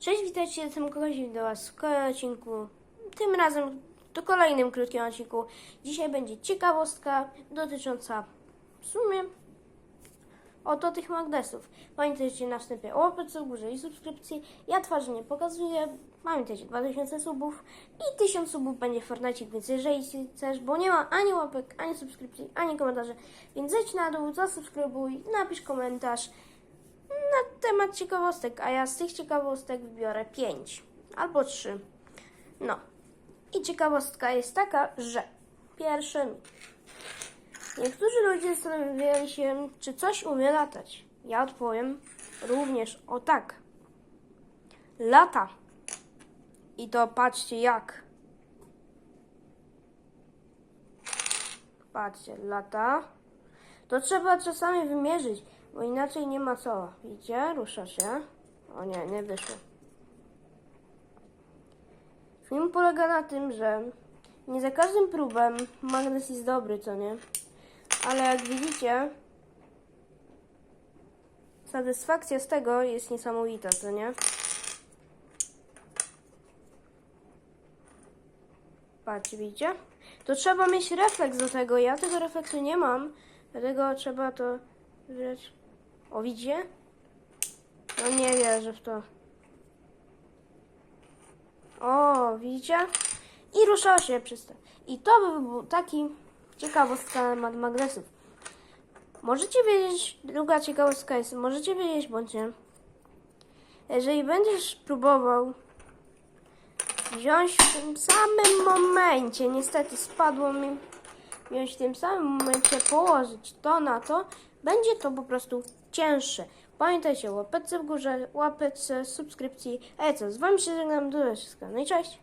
Cześć, witajcie, jestem Kogoś do Was w kolejnym odcinku. Tym razem to kolejnym krótkim odcinku. Dzisiaj będzie ciekawostka dotycząca w sumie oto tych magnesów. Pamiętajcie na wstępie o łapce górze i subskrypcji. Ja twarzy nie pokazuję. Pamiętajcie 2000 subów i 1000 subów będzie w Fortnite, więc jeżeli chcesz, bo nie ma ani łapek, ani subskrypcji, ani komentarzy, więc zejdź na dół, zasubskrybuj, napisz komentarz na temat ciekawostek, a ja z tych ciekawostek wybiorę 5 albo 3. No. I ciekawostka jest taka, że pierwszym niektórzy ludzie zastanawiali się, czy coś umie latać. Ja odpowiem również o tak. Lata. I to patrzcie jak. Patrzcie, lata. To trzeba czasami wymierzyć, bo inaczej nie ma co. Widzicie? Rusza się. O nie, nie wyszło. Film polega na tym, że nie za każdym próbem magnes jest dobry, co nie? Ale jak widzicie, satysfakcja z tego jest niesamowita, co nie? Patrzcie, widzicie? To trzeba mieć refleks do tego. Ja tego refleksu nie mam, dlatego trzeba to wziąć. O, widzicie? No nie wierzę w to. O, widzicie? I ruszało się przez to. I to by był taki ciekawostka na magnesów. Możecie wiedzieć, druga ciekawostka jest, możecie wiedzieć bądź nie. Jeżeli będziesz próbował wziąć w tym samym momencie, niestety spadło mi, wziąć w tym samym momencie, położyć to na to, będzie to po prostu cięższe. Pamiętajcie, łapeczce w górze, łapeczce, subskrypcji. A co, z wami się żegnam, do wszystkiego. No i cześć!